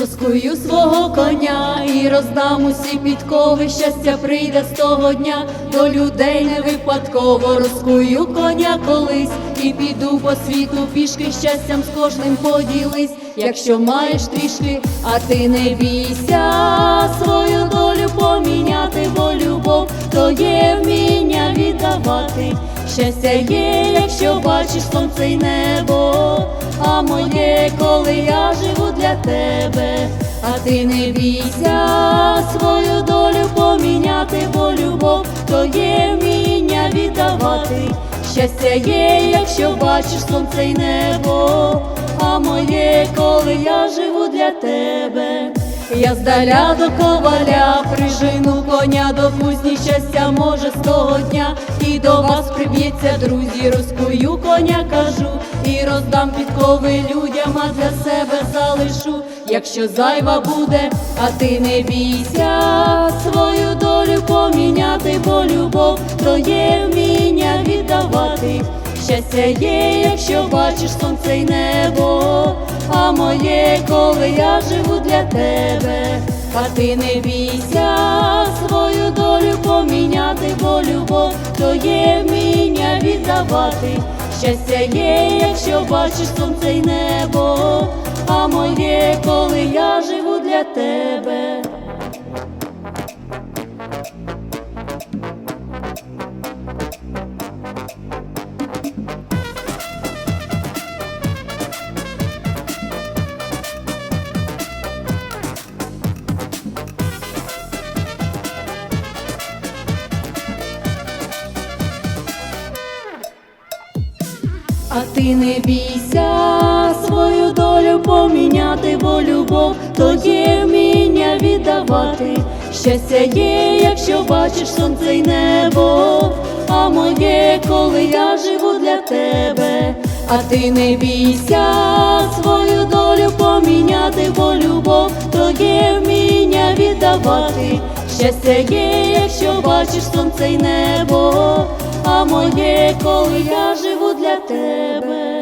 Розкую свого коня і роздам усі підкови. Щастя прийде з того дня до людей не випадково. Розкую коня колись і піду по світу пішки. Щастям з кожним поділись, якщо маєш трішки, а ти не бійся свою долю поміняти, бо любов то є вміння віддавати. Щастя є, якщо бачиш сонце й небо, а моє, коли я живу для тебе, а ти не бійся свою долю поміняти, бо любов то є вміння віддавати. Щастя є, якщо бачиш сонце й небо, а моє, коли я живу для тебе. Я здаля до коваля прижину коня до кузні щастя може з того дня. І до вас приб'ється, друзі, розкую коня кажу. І роздам підкови людям, а для себе залишу, якщо зайва буде, а ти не бійся. Свою долю поміняти, бо любов то є вміння віддавати. Щастя є, якщо бачиш сонце й небо, а моє, коли я живу для тебе, а ти не бійся свою долю поміняти, бо любов то є вміння віддавати. Щастя є, якщо бачиш сонце й небо, а моє, коли я живу для тебе. А ти не бійся свою долю поміняти, бо любов то є вміння віддавати. Щастя є, якщо бачиш сонце й небо, а моє, коли я живу для тебе, а ти не бійся свою долю поміняти, бо любов то є вміння віддавати. Щастя є, якщо бачиш сонце й небо, а моє, коли я живу для тебе.